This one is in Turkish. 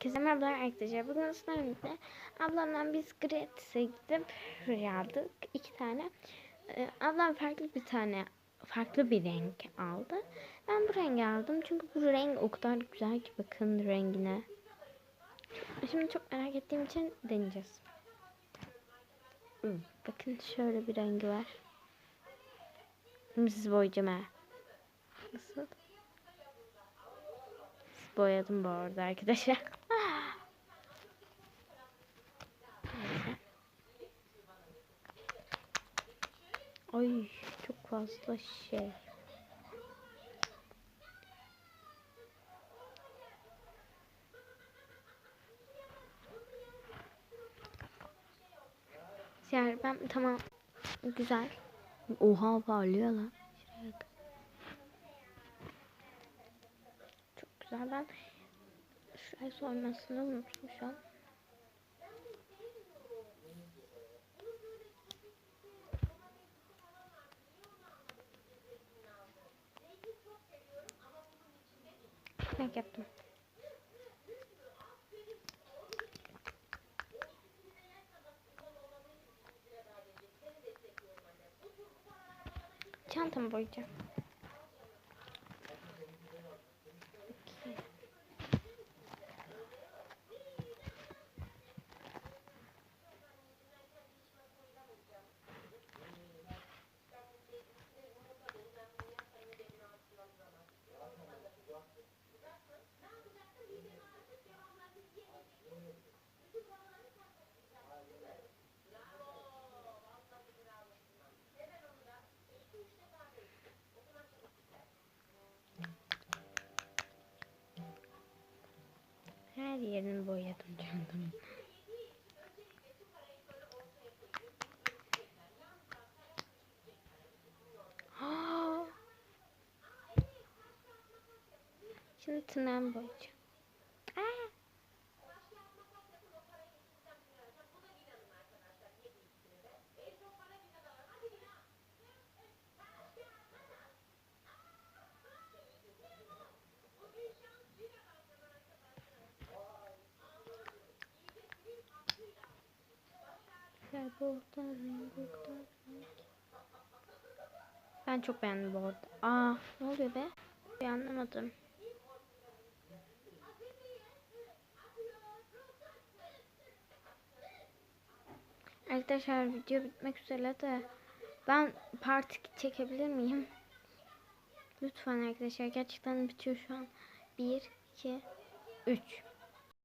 Herkese merhaba arkadaşlar. Bugün sizlerle ablamla biz gratis'e gidip şuraya aldık. iki tane. Ee, ablam farklı bir tane farklı bir renk aldı. Ben bu rengi aldım. Çünkü bu renk o kadar güzel ki bakın rengine. Şimdi çok merak ettiğim için deneyeceğiz. Hmm, Bakın şöyle bir rengi var. Siz boyayacağım ha. Nasıl? boyadım bu arada arkadaşlar. Ay çok fazla şey. Yani ben tamam güzel. Oha parlıyor lan. Çok güzel. Ben şuraya sormasını unuttum Renk yaptım. Çantamı boyayacağım. Her yerini boyadım. Aa! Şimdi tırnağımı boyayacağım. Ben çok beğendim bu arada. Aa ne oluyor be? Bir anlamadım. Arkadaşlar video bitmek üzere de ben part 2 çekebilir miyim? Lütfen arkadaşlar gerçekten bitiyor şu an. 1 2 3